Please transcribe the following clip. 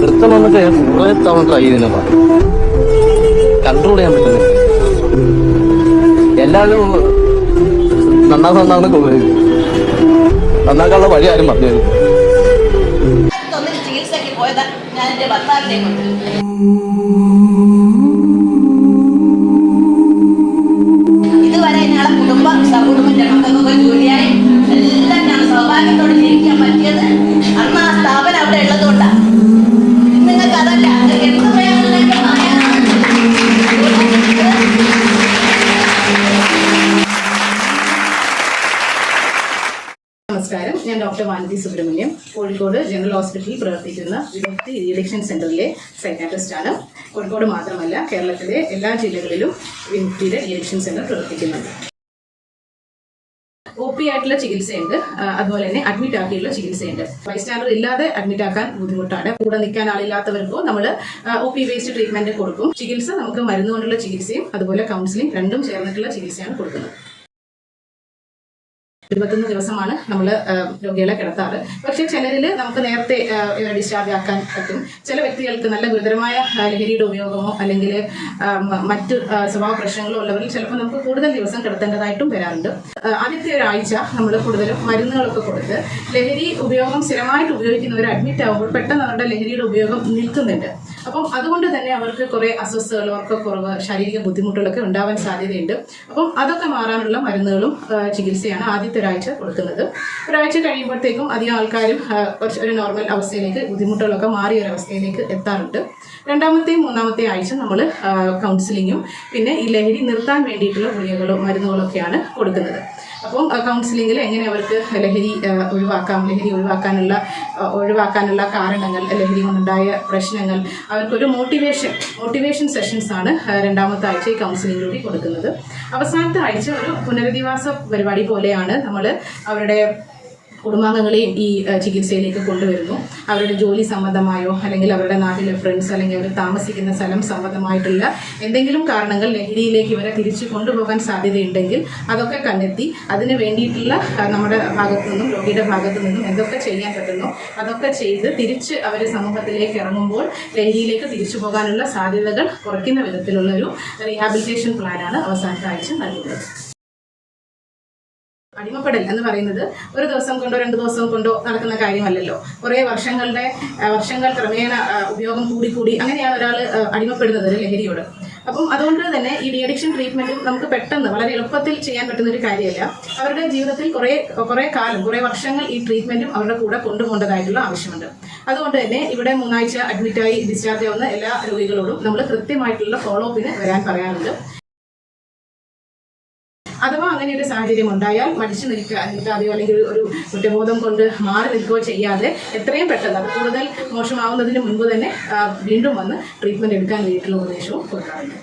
നിർത്തണം വന്നിട്ട് കുറെ തവണ ട്രൈ ചെയ്തിനാ കൺട്രോൾ ചെയ്യാൻ പറ്റുന്നില്ല. എല്ലാവരും നന്നാ നന്നാന്ന് തോന്നുന്നത് നന്നാക്കാനുള്ള വഴി ആരും പറഞ്ഞു ചികിത്സയ്ക്ക് പോയതാ ഞാൻ എന്റെ ഭർത്താവിനെ കൊണ്ട്. നമസ്കാരം. ഞാൻ ഡോക്ടർ വാനതി സുബ്രഹ്മണ്യം കോഴിക്കോട് ജനറൽ ഹോസ്പിറ്റലിൽ പ്രവർത്തിക്കുന്ന വിമുക്തി റീഡിക്ഷൻ സെന്ററിലെ സൈക്കാട്രിസ്റ്റ് ആണ്. കോഴിക്കോട് മാത്രമല്ല കേരളത്തിലെ എല്ലാ ജില്ലകളിലും വിമുക്തിയുടെ റീഡിക്ഷൻ സെന്റർ പ്രവർത്തിക്കുന്നുണ്ട്. ഒ പി ആയിട്ടുള്ള ചികിത്സയുണ്ട്. അതുപോലെ തന്നെ അഡ്മിറ്റ് ആക്കിയുള്ള ചികിത്സയുണ്ട്. ബൈസ്റ്റാൻഡർ ഇല്ലാതെ അഡ്മിറ്റ് ആക്കാൻ ബുദ്ധിമുട്ടാണ്. കൂടെ നിൽക്കാൻ ആളില്ലാത്തവർക്കോ നമ്മൾ ഒ പി ബേസ്ഡ് ട്രീറ്റ്മെന്റ് കൊടുക്കും. ചികിത്സ നമുക്ക് മരുന്നുകൊണ്ടുള്ള ചികിത്സയും അതുപോലെ കൗൺസിലിംഗ് രണ്ടും ചേർന്നിട്ടുള്ള ചികിത്സയാണ് കൊടുക്കുന്നത്. ഇരുപത്തൊന്ന് ദിവസമാണ് നമ്മൾ രോഗികളെ കിടത്താറ്. പക്ഷെ ചിലരിൽ നമുക്ക് നേരത്തെ ഡിസ്ചാർജ് ആക്കാൻ പറ്റും. ചില വ്യക്തികൾക്ക് നല്ല ഗുരുതരമായ ലഹരിയുടെ ഉപയോഗമോ അല്ലെങ്കിൽ മറ്റ് സ്വഭാവ പ്രശ്നങ്ങളോ ഉള്ളവരിൽ ചിലപ്പോൾ നമുക്ക് കൂടുതൽ ദിവസം കിടത്തേണ്ടതായിട്ടും വരാറുണ്ട്. ആദ്യത്തെ ഒരാഴ്ച നമ്മൾ കൂടുതലും മരുന്നുകളൊക്കെ കൊടുത്ത് ലഹരി ഉപയോഗം സ്ഥിരമായിട്ട് ഉപയോഗിക്കുന്നവർ അഡ്മിറ്റ് ആകുമ്പോൾ പെട്ടെന്ന് അവരുടെ ലഹരിയുടെ ഉപയോഗം നിൽക്കുന്നുണ്ട്. അപ്പം അതുകൊണ്ട് തന്നെ അവർക്ക് കുറേ അസ്വസ്ഥതകൾ ഉറക്കക്കുറവ് ശാരീരിക ബുദ്ധിമുട്ടുകളൊക്കെ ഉണ്ടാവാൻ സാധ്യതയുണ്ട്. അപ്പം അതൊക്കെ മാറാനുള്ള മരുന്നുകളും ചികിത്സയാണ് ആദ്യത്തെ ഒരാഴ്ച കൊടുക്കുന്നത്. ഒരാഴ്ച കഴിയുമ്പോഴത്തേക്കും അധികം ആൾക്കാരും കുറച്ച് ഒരു നോർമൽ അവസ്ഥയിലേക്ക് ബുദ്ധിമുട്ടുകളൊക്കെ മാറിയ ഒരു അവസ്ഥയിലേക്ക് എത്താറുണ്ട്. രണ്ടാമത്തെയും മൂന്നാമത്തെ ആഴ്ച നമ്മൾ കൗൺസിലിങ്ങും പിന്നെ ഈ ലഹരി നിർത്താൻ വേണ്ടിയിട്ടുള്ള ഗുളികകളും മരുന്നുകളൊക്കെയാണ് കൊടുക്കുന്നത്. അപ്പം കൗൺസിലിങ്ങിൽ എങ്ങനെ അവർക്ക് ലഹരി ഒഴിവാക്കാം ലഹരി ഒഴിവാക്കാനുള്ള ഒഴിവാക്കാനുള്ള കാരണങ്ങൾ ലഹരി കൊണ്ടുണ്ടായ പ്രശ്നങ്ങൾ അവർക്കൊരു മോട്ടിവേഷൻ മോട്ടിവേഷൻ സെഷൻസ് ആണ് രണ്ടാമത്തെ ആഴ്ച ഈ കൗൺസിലിങ്ങിലൂടെ കൊടുക്കുന്നത്. അവസാനത്തെ ആഴ്ച ഒരു പുനരധിവാസ പരിപാടി പോലെയാണ് നമ്മൾ അവരുടെ കുടുംബാംഗങ്ങളെയും ഈ ചികിത്സയിലേക്ക് കൊണ്ടുവരുന്നു. അവരുടെ ജോലി സംബന്ധമായോ അല്ലെങ്കിൽ അവരുടെ നാട്ടിലെ ഫ്രണ്ട്സ് അല്ലെങ്കിൽ അവർ താമസിക്കുന്ന സ്ഥലം സംബന്ധമായിട്ടുള്ള എന്തെങ്കിലും കാരണങ്ങൾ ലഹരിയിലേക്ക് ഇവരെ തിരിച്ചു കൊണ്ടുപോകാൻ സാധ്യതയുണ്ടെങ്കിൽ അതൊക്കെ കണ്ടെത്തി അതിന് വേണ്ടിയിട്ടുള്ള നമ്മുടെ ഭാഗത്തു നിന്നും രോഗിയുടെ ഭാഗത്തു നിന്നും എന്തൊക്കെ ചെയ്യാൻ പറ്റുന്നു അതൊക്കെ ചെയ്ത് തിരിച്ച് അവർ സമൂഹത്തിലേക്ക് ഇറങ്ങുമ്പോൾ ലഹരിയിലേക്ക് തിരിച്ചു പോകാനുള്ള സാധ്യതകൾ കുറയ്ക്കുന്ന വിധത്തിലുള്ള ഒരു റീഹാബിലിറ്റേഷൻ പ്ലാനാണ് അവസാനത്തെ ആഴ്ച നൽകുന്നത്. അടിമപ്പെടൽ എന്ന് പറയുന്നത് ഒരു ദിവസം കൊണ്ടോ രണ്ട് ദിവസം കൊണ്ടോ നടക്കുന്ന കാര്യമല്ലല്ലോ. കുറേ വർഷങ്ങളുടെ വർഷങ്ങൾ ക്രമേണ ഉപയോഗം കൂടിക്കൂടി അങ്ങനെയാണ് ഒരാൾ അടിമപ്പെടുന്നത് ഒരു ലഹരിയോട്. അപ്പം അതുകൊണ്ട് തന്നെ ഈ ഡി അഡിക്ഷൻ ട്രീറ്റ്മെന്റും നമുക്ക് പെട്ടെന്ന് വളരെ എളുപ്പത്തിൽ ചെയ്യാൻ പറ്റുന്ന ഒരു കാര്യമല്ല. അവരുടെ ജീവിതത്തിൽ കുറേ കുറേ കാലം കുറേ വർഷങ്ങൾ ഈ ട്രീറ്റ്മെന്റും അവരുടെ കൂടെ കൊണ്ടുപോകേണ്ടതായിട്ടുള്ള ആവശ്യമുണ്ട്. അതുകൊണ്ട് തന്നെ ഇവിടെ മൂന്നാഴ്ച അഡ്മിറ്റായി ഡിസ്ചാർജ് ആവുന്ന എല്ലാ രോഗികളോടും നമ്മൾ കൃത്യമായിട്ടുള്ള ഫോളോ അപ്പിന് വരാൻ പറയാറുണ്ട്. അഥവാ അങ്ങനെ ഒരു സാഹചര്യം ഉണ്ടായാൽ മടിച്ചു നിൽക്കുക നിൽക്കാതെയോ അല്ലെങ്കിൽ ഒരു- കുറ്റബോധം കൊണ്ട് മാറി നിൽക്കുകയോ ചെയ്യാതെ എത്രയും പെട്ടെന്ന് അത് കൂടുതൽ മോശമാവുന്നതിന് മുൻപ് തന്നെ വീണ്ടും വന്ന് ട്രീറ്റ്മെന്റ് എടുക്കാൻ വേണ്ടിയിട്ടുള്ള ഉപദേശവും കൊടുക്കാറുണ്ട്.